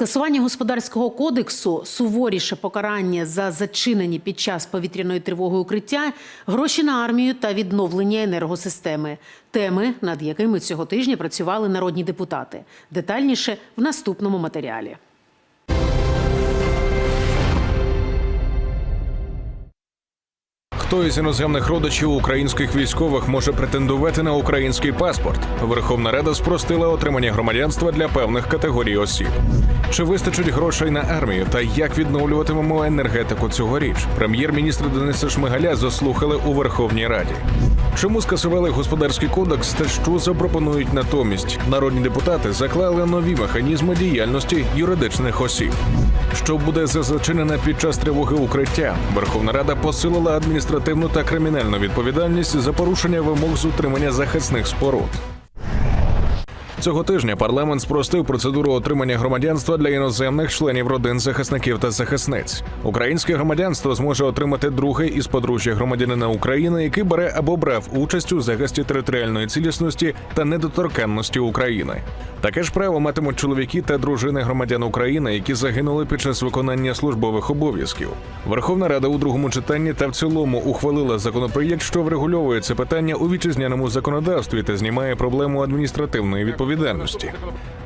Скасування господарського кодексу, суворіше покарання за зачинені під час повітряної тривоги укриття, гроші на армію та відновлення енергосистеми теми, над якими цього тижня працювали народні депутати. Детальніше в наступному матеріалі. Хто із іноземних родичів українських військових може претендувати на український паспорт? Верховна Рада спростила отримання громадянства для певних категорій осіб. Чи вистачить грошей на армію та як відновлюватимемо енергетику цьогоріч? Прем'єр-міністр Дениса Шмигаля заслухали у Верховній Раді. Чому скасували господарський кодекс та що запропонують натомість? Народні депутати заклали нові механізми діяльності юридичних осіб. Що буде за зачинене під час тривоги укриття? Верховна Рада посилила адміністративну та кримінальну відповідальність за порушення вимог з утримання захисних споруд. Цього тижня парламент спростив процедуру отримання громадянства для іноземних членів родин захисників та захисниць. Українське громадянство зможе отримати другий із подружжя громадянина України, який бере або брав участь у захисті територіальної цілісності та недоторканності України. Таке ж право матимуть чоловіки та дружини громадян України, які загинули під час виконання службових обов'язків. Верховна Рада у другому читанні та в цілому ухвалила законопроєкт, що врегульовує це питання у вітчизняному законодавстві та знімає проблему адміністративної відповідальності.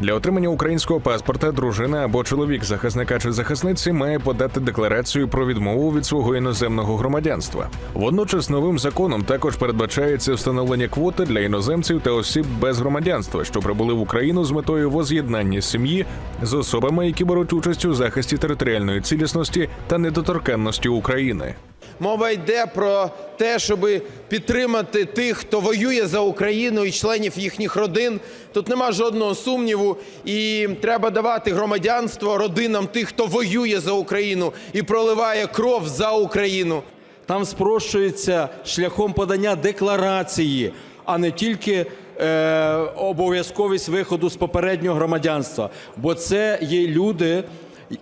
Для отримання українського паспорта дружина або чоловік захисника чи захисниці має подати декларацію про відмову від свого іноземного громадянства. Водночас новим законом також передбачається встановлення квоти для іноземців та осіб без громадянства, що прибули в Україну з метою воз'єднання сім'ї з особами, які беруть участь у захисті територіальної цілісності та недоторканності України. Мова йде про те, щоб підтримати тих, хто воює за Україну і членів їхніх родин. Тут нема жодного сумніву, і треба давати громадянство родинам тих, хто воює за Україну і проливає кров за Україну. Там спрощується шляхом подання декларації, а не тільки е, обов'язковість виходу з попереднього громадянства. Бо це є люди,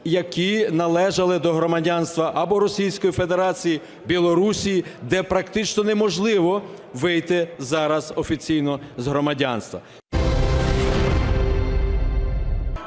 які належали до громадянства або Російської Федерації, Білорусі, де практично неможливо вийти зараз офіційно з громадянства.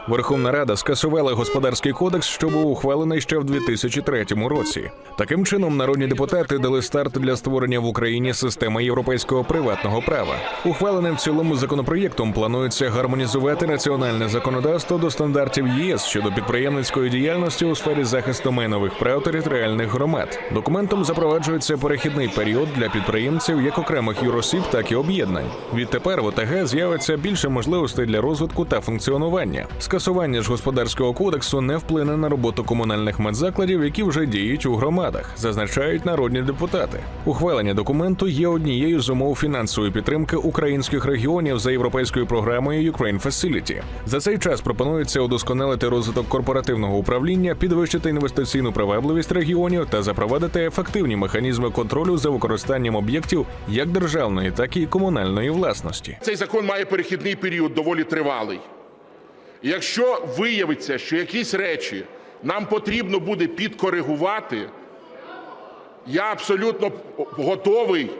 Верховна Рада скасувала господарський кодекс, що був ухвалений ще в 2003 році. Таким чином, народні депутати дали старт для створення в Україні системи європейського приватного права. Ухваленим в цілому законопроєктом планується гармонізувати національне законодавство до стандартів ЄС щодо підприємницької діяльності у сфері захисту майнових прав територіальних громад. Документом запроваджується перехідний період для підприємців як окремих юросіб, так і об'єднань. Відтепер в ОТГ з'явиться більше можливостей для розвитку та функціонування. Скасування ж господарського кодексу не вплине на роботу комунальних медзакладів, які вже діють у громадах, зазначають народні депутати. Ухвалення документу є однією з умов фінансової підтримки українських регіонів за європейською програмою Ukraine Facility. За цей час пропонується удосконалити розвиток корпоративного управління, підвищити інвестиційну привабливість регіонів та запровадити ефективні механізми контролю за використанням об'єктів як державної, так і комунальної власності. Цей закон має перехідний період доволі тривалий. Якщо виявиться, що якісь речі нам потрібно буде підкоригувати, я абсолютно готовий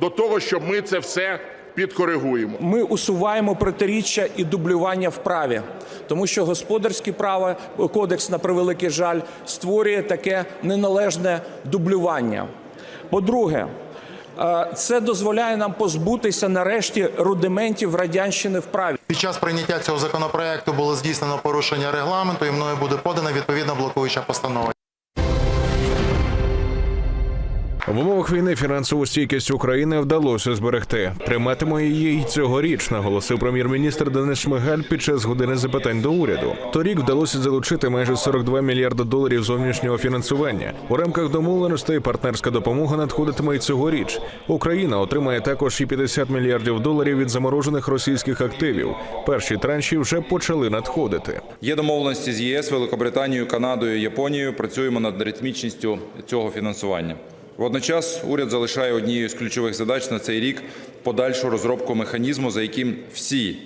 до того, щоб ми це все підкоригуємо. Ми усуваємо протиріччя і дублювання в праві, тому що господарське право кодекс на превеликий жаль створює таке неналежне дублювання. По-друге, е, це дозволяє нам позбутися нарешті рудиментів радянщини в праві. Під час прийняття цього законопроекту було здійснено порушення регламенту, і мною буде подана відповідна блокуюча постанова. В умовах війни фінансову стійкість України вдалося зберегти. Триматиме її й цьогоріч, наголосив прем'єр-міністр Денис Шмигаль під час години запитань до уряду. Торік вдалося залучити майже 42 мільярди доларів зовнішнього фінансування. У рамках домовленостей партнерська допомога надходитиме й цьогоріч. Україна отримає також і 50 мільярдів доларів від заморожених російських активів. Перші транші вже почали надходити. Є домовленості з ЄС, Великобританією, Канадою, Японією. Працюємо над ритмічністю цього фінансування. Водночас уряд залишає однією з ключових задач на цей рік подальшу розробку механізму, за яким всі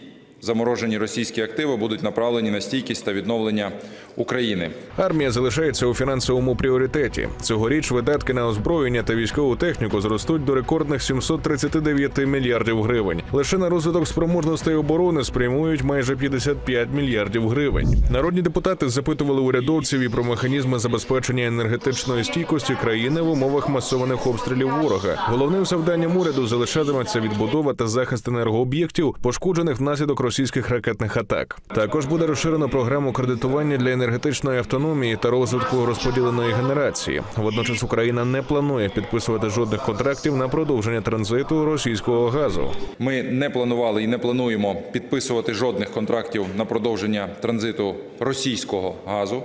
заморожені російські активи будуть направлені на стійкість та відновлення України. Армія залишається у фінансовому пріоритеті. Цьогоріч видатки на озброєння та військову техніку зростуть до рекордних 739 мільярдів гривень. Лише на розвиток спроможностей оборони спрямують майже 55 мільярдів гривень. Народні депутати запитували урядовців і про механізми забезпечення енергетичної стійкості країни в умовах масованих обстрілів ворога. Головним завданням уряду залишатиметься відбудова та захист енергооб'єктів, пошкоджених внаслідок російських ракетних атак. Також буде розширено програму кредитування для енергетичної автономії та розвитку розподіленої генерації. Водночас Україна не планує підписувати жодних контрактів на продовження транзиту російського газу. Ми не планували і не плануємо підписувати жодних контрактів на продовження транзиту російського газу.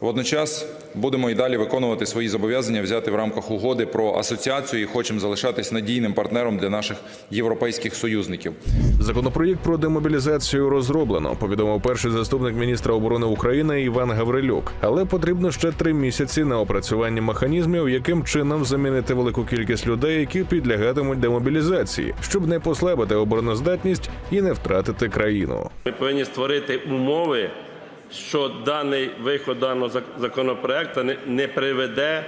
Водночас будемо і далі виконувати свої зобов'язання, взяти в рамках угоди про асоціацію і хочемо залишатись надійним партнером для наших європейських союзників. Законопроєкт про демобілізацію розроблено, повідомив перший заступник міністра оборони України Іван Гаврилюк. Але потрібно ще три місяці на опрацювання механізмів, яким чином замінити велику кількість людей, які підлягатимуть демобілізації, щоб не послабити обороноздатність і не втратити країну. Ми повинні створити умови, що даний виход даного законопроекту не, приведе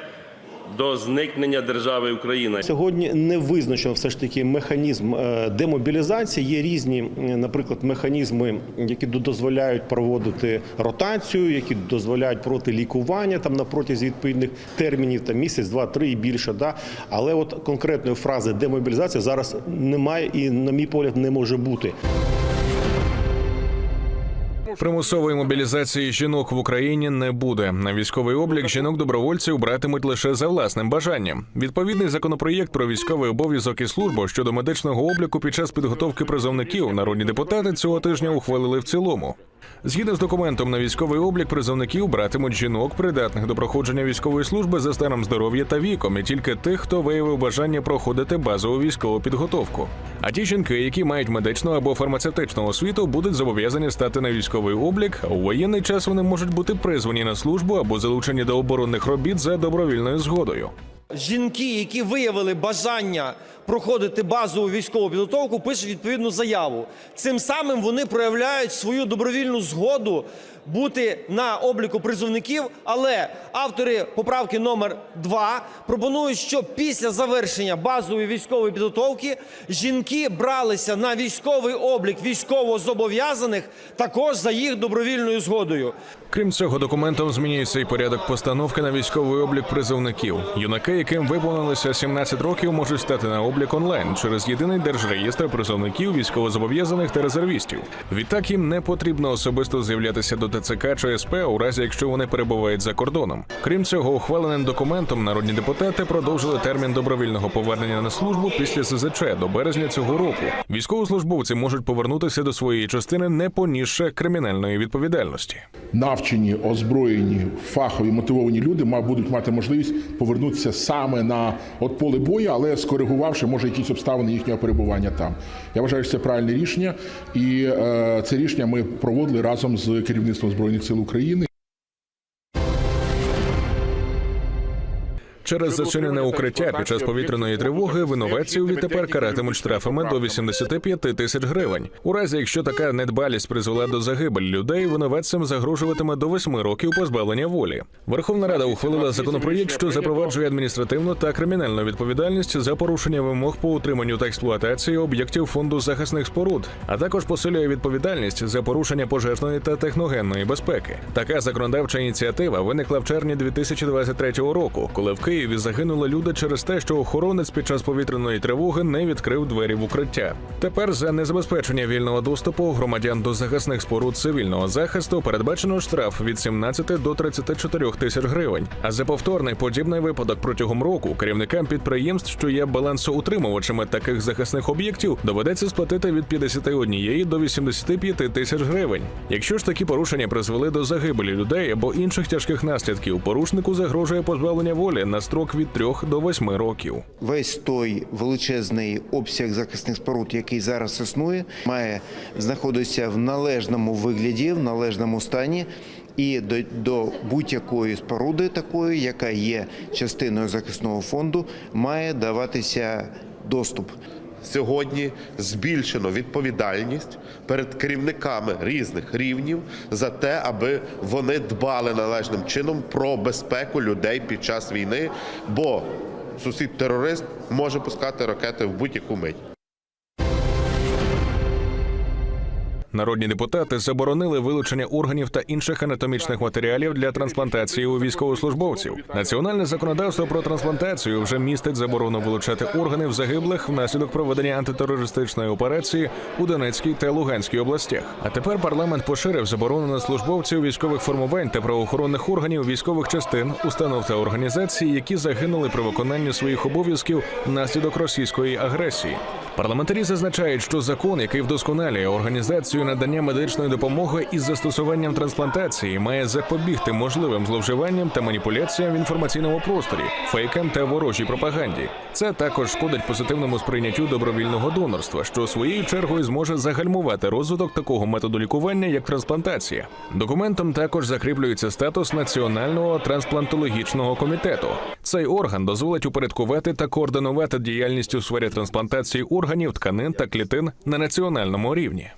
до зникнення держави Україна. Сьогодні не визначено все ж таки механізм е, демобілізації. Є різні, наприклад, механізми, які до- дозволяють проводити ротацію, які дозволяють проводити лікування там на протязі відповідних термінів, там місяць, два, три і більше. Да? Але от конкретної фрази демобілізація зараз немає і, на мій погляд, не може бути. Примусової мобілізації жінок в Україні не буде. На військовий облік жінок добровольців братимуть лише за власним бажанням. Відповідний законопроєкт про військовий обов'язок і службу щодо медичного обліку під час підготовки призовників народні депутати цього тижня ухвалили в цілому. Згідно з документом на військовий облік призовників братимуть жінок, придатних до проходження військової служби за станом здоров'я та віком, і тільки тих, хто виявив бажання проходити базову військову підготовку. А ті жінки, які мають медичну або фармацевтичну освіту, будуть зобов'язані стати на військовий облік. У воєнний час вони можуть бути призвані на службу або залучені до оборонних робіт за добровільною згодою. Жінки, які виявили бажання проходити базову військову підготовку, пишуть відповідну заяву. Цим самим вони проявляють свою добровільну згоду бути на обліку призовників. Але автори поправки номер 2 пропонують, що після завершення базової військової підготовки жінки бралися на військовий облік військовозобов'язаних також за їх добровільною згодою. Крім цього, документом змінюється і порядок постановки на військовий облік призовників. Юнаки, яким виповнилося 17 років, можуть стати на облік онлайн через єдиний держреєстр призовників, військовозобов'язаних та резервістів. Відтак їм не потрібно особисто з'являтися до ТЦК чи СП, у разі якщо вони перебувають за кордоном. Крім цього, ухваленим документом народні депутати продовжили термін добровільного повернення на службу після СЗЧ до березня цього року. Військовослужбовці можуть повернутися до своєї частини, не понісши кримінальної відповідальності. навчені, озброєні, фахові, мотивовані люди будуть мати можливість повернутися саме на от поле бою, але скоригувавши може якісь обставини їхнього перебування там. Я вважаю, що це правильне рішення, і е, це рішення ми проводили разом з керівництвом збройних сил України. Через зачинене укриття під час повітряної тривоги винуватців відтепер каратимуть штрафами до 85 тисяч гривень. У разі, якщо така недбалість призвела до загибелі людей, винуватцям загрожуватиме до 8 років позбавлення волі. Верховна Рада ухвалила законопроєкт, що запроваджує адміністративну та кримінальну відповідальність за порушення вимог по утриманню та експлуатації об'єктів фонду захисних споруд, а також посилює відповідальність за порушення пожежної та техногенної безпеки. Така законодавча ініціатива виникла в червні 2023 року, коли в Києві загинули люди через те, що охоронець під час повітряної тривоги не відкрив двері в укриття. Тепер за незабезпечення вільного доступу громадян до захисних споруд цивільного захисту передбачено штраф від 17 до 34 тисяч гривень. А за повторний подібний випадок протягом року керівникам підприємств, що є балансоутримувачами таких захисних об'єктів, доведеться сплатити від 51 до 85 тисяч гривень. Якщо ж такі порушення призвели до загибелі людей або інших тяжких наслідків, порушнику загрожує позбавлення волі на строк від 3 до 8 років. Весь той величезний обсяг захисних споруд, який зараз існує, має знаходитися в належному вигляді, в належному стані. І до, до будь-якої споруди, такої, яка є частиною захисного фонду, має даватися доступ. Сьогодні збільшено відповідальність перед керівниками різних рівнів за те, аби вони дбали належним чином про безпеку людей під час війни, бо сусід-терорист може пускати ракети в будь-яку мить. Народні депутати заборонили вилучення органів та інших анатомічних матеріалів для трансплантації у військовослужбовців. Національне законодавство про трансплантацію вже містить заборону вилучати органи в загиблих внаслідок проведення антитерористичної операції у Донецькій та Луганській областях. А тепер парламент поширив заборону на службовців військових формувань та правоохоронних органів військових частин, установ та організацій, які загинули при виконанні своїх обов'язків внаслідок російської агресії. Парламентарі зазначають, що закон, який вдосконалює організацію надання медичної допомоги із застосуванням трансплантації, має запобігти можливим зловживанням та маніпуляціям в інформаційному просторі, фейкам та ворожій пропаганді. Це також шкодить позитивному сприйняттю добровільного донорства, що своєю чергою зможе загальмувати розвиток такого методу лікування, як трансплантація. Документом також закріплюється статус національного трансплантологічного комітету. Цей орган дозволить упорядкувати та координувати діяльність у сфері трансплантації органів, тканин та клітин на національному рівні.